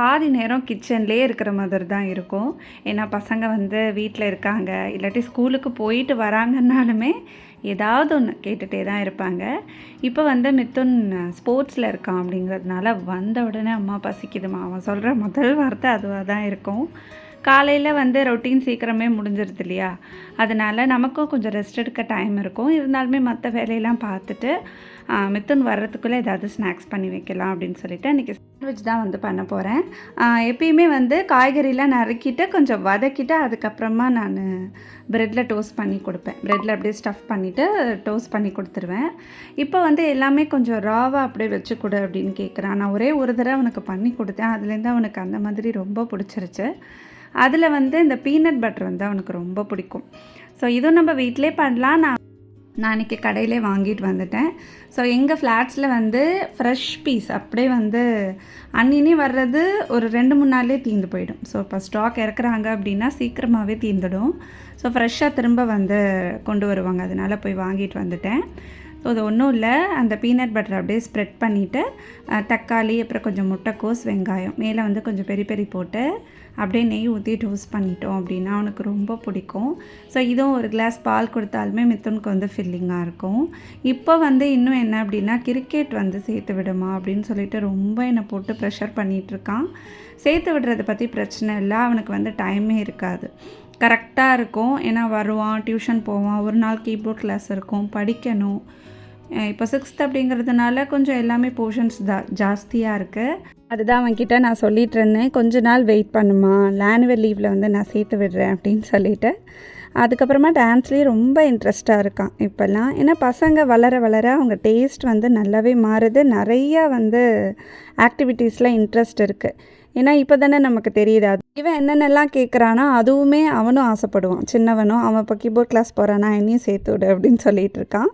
பாதி நேரம் கிச்சன்லேயே இருக்கிற மாதிரி தான் இருக்கும். ஏன்னா பசங்க வந்து வீட்டில் இருக்காங்க. இல்லாட்டி ஸ்கூலுக்கு போயிட்டு வராங்கன்னாலுமே ஏதாவது ஒன்று கேட்டுகிட்டே தான் இருப்பாங்க. இப்போ வந்து மித்துன் ஸ்போர்ட்ஸில் இருக்கான் அப்படிங்கிறதுனால வந்த உடனே அம்மா பசிக்குதுமா அவன் சொல்கிற முதல் வார்த்தை அதுவாக தான் இருக்கும். காலையில் வந்து ரொட்டீன் சீக்கிரமே முடிஞ்சிருது இல்லையா? அதனால் நமக்கும் கொஞ்சம் ரெஸ்ட் எடுக்க டைம் இருக்கும். இருந்தாலுமே மற்ற வேலையெல்லாம் பார்த்துட்டு மித்துன் வர்றதுக்குள்ளே ஏதாவது ஸ்நாக்ஸ் பண்ணி வைக்கலாம் அப்படின்னு சொல்லிட்டு அன்றைக்கி சாண்ட்விச் தான் வந்து பண்ண போகிறேன் எப்பயுமே வந்து காய்கறிலாம் நறுக்கிட்டு கொஞ்சம் வதக்கிட்டு அதுக்கப்புறமா நான் ப்ரெட்டில் டோஸ்ட் பண்ணி கொடுப்பேன். ப்ரெட்டில் அப்படியே ஸ்டஃப் பண்ணிவிட்டு டோஸ்ட் பண்ணி கொடுத்துருவேன். இப்போ வந்து எல்லாமே கொஞ்சம் ராவாக அப்படியே வச்சு கொடு அப்படின்னு கேட்குறான் நான் ஒரே ஒரு தடவை அவனுக்கு பண்ணி கொடுத்தேன். அதுலேருந்து அவனுக்கு அந்த மாதிரி ரொம்ப பிடிச்சிருச்சு. அதில் வந்து இந்த பீனட் பட்டர் வந்து அவனுக்கு ரொம்ப பிடிக்கும். ஸோ இதுவும் நம்ம வீட்டிலே பண்ணலாம். நான் நான் இன்றைக்கி கடையிலே வாங்கிட்டு வந்துட்டேன். ஸோ எங்கள் ஃப்ளாட்ஸில் வந்து ஃப்ரெஷ் பீஸ் அப்படியே வந்து அன்னினி வர்றது ஒரு ரெண்டு மூணு நாள்லேயே தீர்ந்து போயிடும். ஸோ இப்போ ஸ்டாக் இறக்குறாங்க அப்படின்னா சீக்கிரமாகவே தீர்ந்துடும். ஸோ ஃப்ரெஷ்ஷாக திரும்ப வந்து கொண்டு வருவாங்க. அதனால் போய் வாங்கிட்டு வந்துட்டேன். ஸோ அது ஒன்றும் இல்லை. அந்த பீனட் பட்டர் அப்படியே ஸ்ப்ரெட் பண்ணிவிட்டு தக்காளி அப்புறம் கொஞ்சம் முட்டைக்கோஸ் வெங்காயம் மேலே வந்து கொஞ்சம் பெரி பெரி போட்டு அப்படியே நெய் ஊற்றி டோஸ் பண்ணிட்டோம் அப்படின்னா அவனுக்கு ரொம்ப பிடிக்கும். ஸோ இதுவும் ஒரு கிளாஸ் பால் கொடுத்தாலுமே மித்துனுக்கு வந்து ஃபில்லிங்காக இருக்கும். இப்போ வந்து இன்னும் என்ன அப்படின்னா கிரிக்கெட் வந்து சேர்த்து விடுமா அப்படின்னு சொல்லிட்டு ரொம்ப என்னை போட்டு ப்ரெஷர் பண்ணிகிட்ருக்கான் சேர்த்து விடுறதை பற்றி பிரச்சனை இல்லை. அவனுக்கு வந்து டைமே இருக்காது. கரெக்டாக இருக்கும். ஏன்னா வருவான் டியூஷன் போவான் ஒரு நாள் கீபோர்ட் கிளாஸ் இருக்கும் படிக்கணும். இப்போ சிக்ஸ்த் அப்படிங்கிறதுனால கொஞ்சம் எல்லாமே போர்ஷன்ஸ் ஜா ஜாஸ்தியாக இருக்குது அதுதான் அவன்கிட்ட நான் சொல்லிட்டு இருந்தேன். கொஞ்ச நாள் வெயிட் பண்ணுமா லேனுவல் லீவில் வந்து நான் சேர்த்து விடுறேன் அப்படின்னு சொல்லிட்டு. அதுக்கப்புறமா டான்ஸ்லேயே ரொம்ப இன்ட்ரெஸ்டாக இருக்கான் இப்போல்லாம். ஏன்னா பசங்க வளர வளர அவங்க டேஸ்ட் வந்து நல்லாவே மாறுது. நிறையா வந்து ஆக்டிவிட்டீஸில் இன்ட்ரெஸ்ட் இருக்குது ஏன்னா இப்போ தானே நமக்கு தெரியுது அது இவன் என்னென்னலாம் கேட்குறானா அதுவுமே அவனும் ஆசைப்படுவான். சின்னவனும் அவன் இப்போ கீபோர்ட் கிளாஸ் போகிறானா என்னையும் சேர்த்து விடு அப்படின்னு சொல்லிட்டு இருக்கான்.